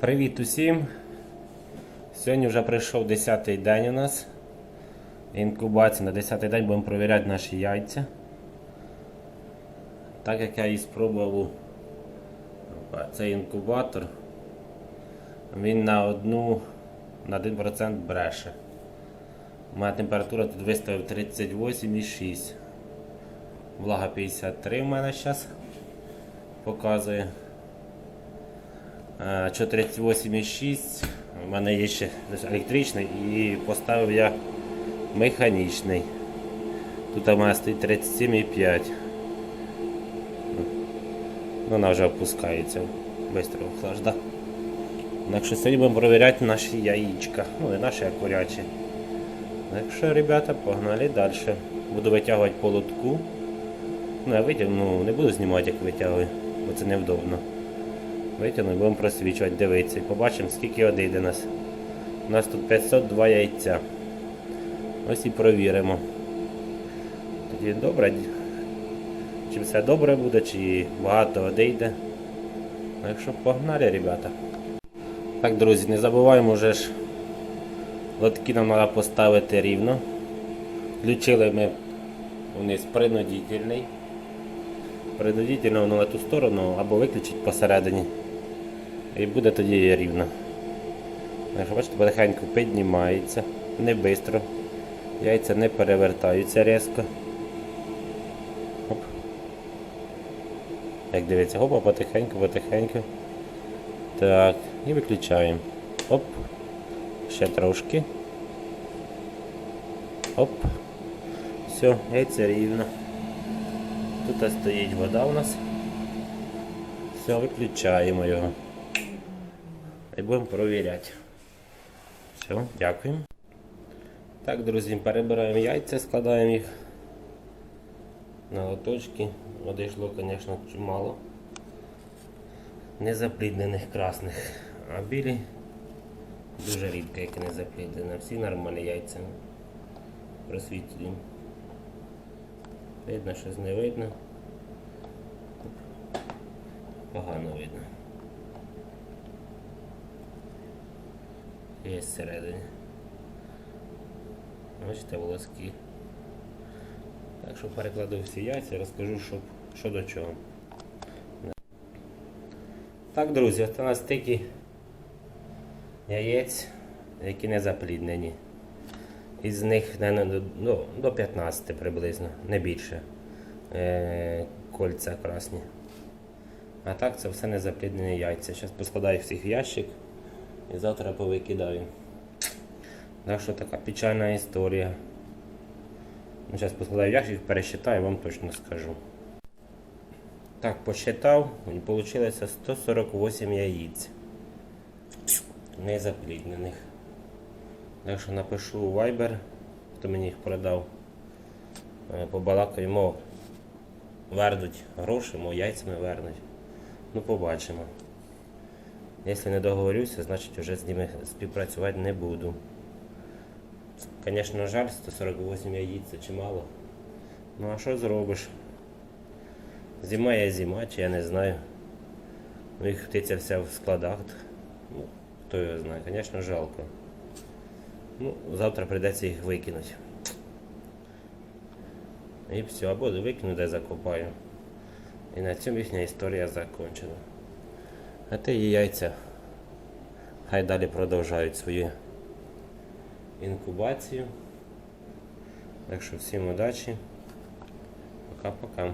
Привіт усім! Сьогодні вже прийшов 10-й день у нас. Інкубація. На 10-й день будемо перевіряти наші яйця. Так як я і спробував цей інкубатор, він на одну на 1% бреше. Моя температура тут виставив 38,6. Влага 53 в мене зараз показує. Е, Що 38,6. У мене є ще електричний і поставив я механічний. Тут у мене стоїть 37,5. Ну, Вона вже опускається. Бистро охлажда. Так що сьогодні будемо перевіряти наші яєчка. Ну і наші курячі. Так що, ребята, погнали далі. Буду витягувати по лотку. Ну, я витягну, не буду знімати, як витягую, бо це невдобно. Витягну і будемо просвічувати, дивитися. І побачимо, скільки одійде нас. У нас тут 502 яйця. Ось і провіримо. Тоді добре. Чи все добре буде, чи багато одійде. Так що погнали, ребята. Так, друзі, не забуваємо вже ж. Лотки нам треба поставити рівно. Включили ми вниз принудительний. Принудительно воно на ту сторону або виключить посередині. І буде тоді рівно. Бачите, потихеньку піднімається, не швидко. Яйця не перевертаються різко. Оп. Як дивиться, опа, потихеньку, потихеньку. Так, і виключаємо. Оп. Ще трошки. Оп. Все, яйця рівно. Тут стоїть вода у нас. Все, виключаємо його. І будемо провіряти. Все, дякуємо. Так, друзі, перебираємо яйця, складаємо їх на лоточки. Води йшло, звісно, чимало. Незапліднених красних. А білі дуже рідко, як не запліднені. Всі нормальні яйця. Просвітлюємо. Видно, щось не видно. Погано видно. Є всередині. Бачите, волоски. Так що перекладу всі яйця, розкажу, що, що до чого. Так, друзі, це у нас стільки яєць, які не запліднені. Із них до, до 15 приблизно, не більше. Е, кольця красні. А так це все не запліднені яйця. Зараз поскладаю всіх в ящик і завтра повикидаю. Так що така печальна історія. Ну, Зараз поскладаю ящик, пересчитаю, вам точно скажу. Так, посчитав, і вийшло 148 яєць. Не запліднених. Так що напишу Viber, хто мені їх продав. Е, Побалакаємо, вернуть гроші, мо яйцями вернуть. Ну, побачимо. Якщо не договорюся, значить вже з ними співпрацювати не буду. Звісно, жаль, 148 яєць це чимало. Ну а що зробиш? Зима є зима, чи я не знаю. Ну їх птиця вся в складах. Ну, хто його знає, звісно, жалко. Ну, завтра прийдеться їх викинути. І все, або викину, де закопаю. І на цьому їхня історія закінчена. А те і яйця. Хай далі продовжають свою інкубацію. Так що всім удачі. Пока-пока.